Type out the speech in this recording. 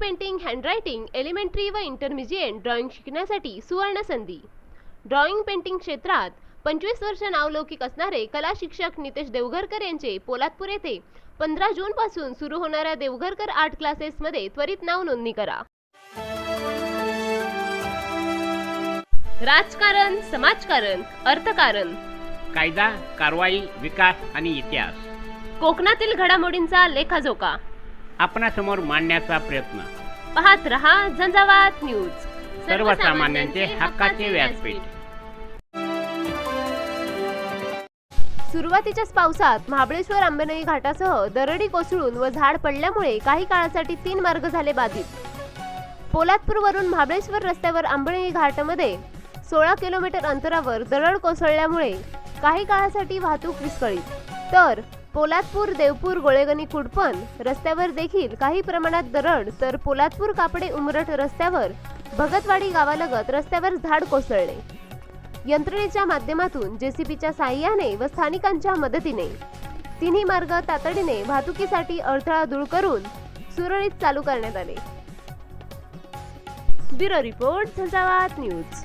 Painting handwriting elementary व intermediate drawing शिकण्यासाठी सुवर्ण संधी. ड्रॉइंग पेंटिंग क्षेत्रात पंचवीस वर्ष नावलौकिक असणारे कला शिक्षक नितेश देवघरकर यांचे पोलादपूर येथे पंधरा जून पासून सुरू होणाऱ्या देवघरकर आर्ट क्लासेसमध्ये त्वरित नाव नोंदणी करा. राजकारण समाजकारण अर्थकारण. कायदा कारवाई विकास आणि इतिहास. कोकणातील घडामोडींचा लेखाजोखा. आपणासमोर मांडण्याचा प्रयत्न. पाहत रहा झंझावात न्यूज. सर्वसामान्यांचे हक्काचे व्यासपीठ. सुरुवातीच्याच पावसात महाबळेश्वर आंबेनळी घाटासह दरडी कोसळून व झाड पडल्यामुळे काही काळासाठी तीन मार्ग झाले बाधित. पोलादपूरवरून महाबळेश्वर रस्त्यावर आंबेनळी घाटामध्ये सोळा किलोमीटर अंतरावर दरड कोसळल्यामुळे काही काळासाठी वाहतूक विस्कळीत. तर पोलादपूर देवपूर गोळेगणी कुडपण रस्त्यावर देखील काही प्रमाणात दरड तर पोलादपूर कापडे उमरट रस्त्यावर भगतवाडी गावालगत रस्त्यावर झाड कोसळले. यंत्रणेच्या माध्यमातून जेसीबीच्या साहाय्याने व स्थानिकांच्या मदतीने तिन्ही मार्ग तातडीने वाहतुकीसाठी अडथळा दूर करून सुरळीत चालू करण्यात आले. Bureau report Jhanjhavat news.